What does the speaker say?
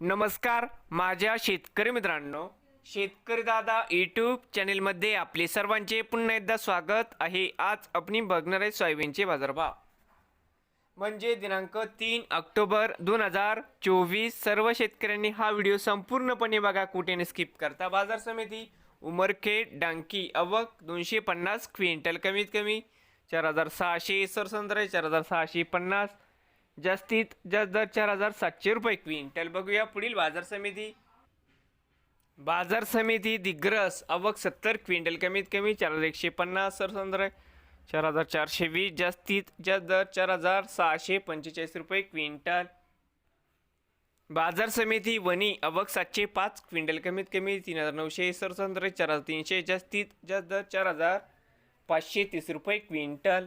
नमस्कार माझ्या शेतकरी मित्रांनो. शेतकरी दादा यूट्यूब चॅनेलमध्ये आपले सर्वांचे पुन्हा एकदा स्वागत आहे. आज आपण बघणार आहे सोयाबीनचे बाजारभाव. म्हणजे दिनांक तीन ऑक्टोबर दोन हजार चोवीस सर्व शेतकऱ्यांनी हा व्हिडिओ संपूर्णपणे बघा कुठेने स्किप करता. बाजार समिती उमरखेड डांकी अवक दोनशे पन्नास क्विंटल कमीत कमी चार हजार सहाशे सरसंद्र चार हजार सहाशे पन्नास जास्तीत जास्त दर चार हजार सातशे रुपये क्विंटल. बघूया पुढील बाजार समिती. बाजार समिती दिग्रस अवक सत्तर क्विंटल कमीत कमी चार हजार एकशे पन्नास सरसंद्र चार हजार चारशे वीस जास्तीत जास्त दर चार हजार सहाशे पंचेचाळीस रुपये क्विंटल. बाजार समिती वणी अवक सातशे पाच क्विंटल कमीत कमी तीन हजार नऊशे सरसंद्र चार हजार तीनशे जास्तीत जास्त दर चार हजार पाचशे तीस रुपये क्विंटल.